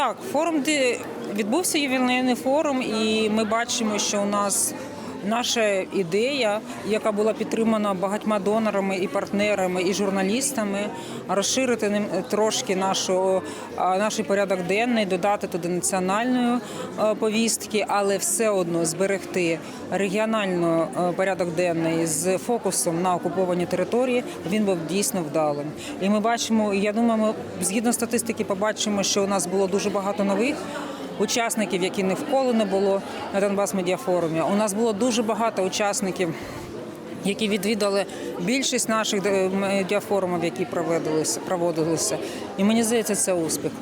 Так, форум де відбувся ювілейний форум, і ми бачимо, що у нас наша ідея, яка була підтримана багатьма донорами і партнерами, і журналістами, розширити ним трошки нашу, наш порядок денний, додати туди національної е, повістки, але все одно зберегти регіональний е, порядок денний з фокусом на окуповані території. Він був дійсно вдалим. І ми бачимо, я думаю, ми згідно статистики побачимо, що у нас було дуже багато нових учасників, які ні вколи не було на Донбас медіафорумі. У нас було дуже багато учасників. Які відвідали більшість наших е, медіафорумів, які проводилися, і мені здається, це успіх.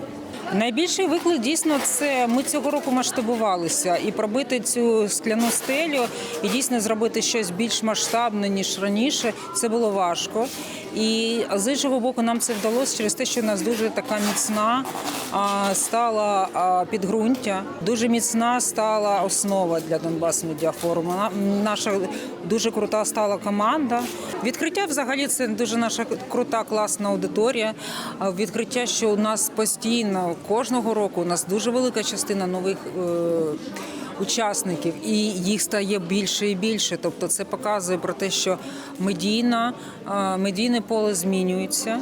Найбільший виклик дійсно це ми цього року масштабувалися і пробити цю скляну стелю і дійсно зробити щось більш масштабне ніж раніше. Це було важко. І з іншого боку, нам це вдалося через те, що у нас дуже така міцна стала підґрунтя, дуже міцна стала основа для Донбас Медіафоруму. Наша дуже крута стала команда. Відкриття взагалі це дуже наша крута, класна аудиторія. Відкриття, що у нас постійно кожного року у нас дуже велика частина нових. е, Учасників і їх стає більше і більше. Тобто, це показує про те, що медійна, медійне поле змінюється.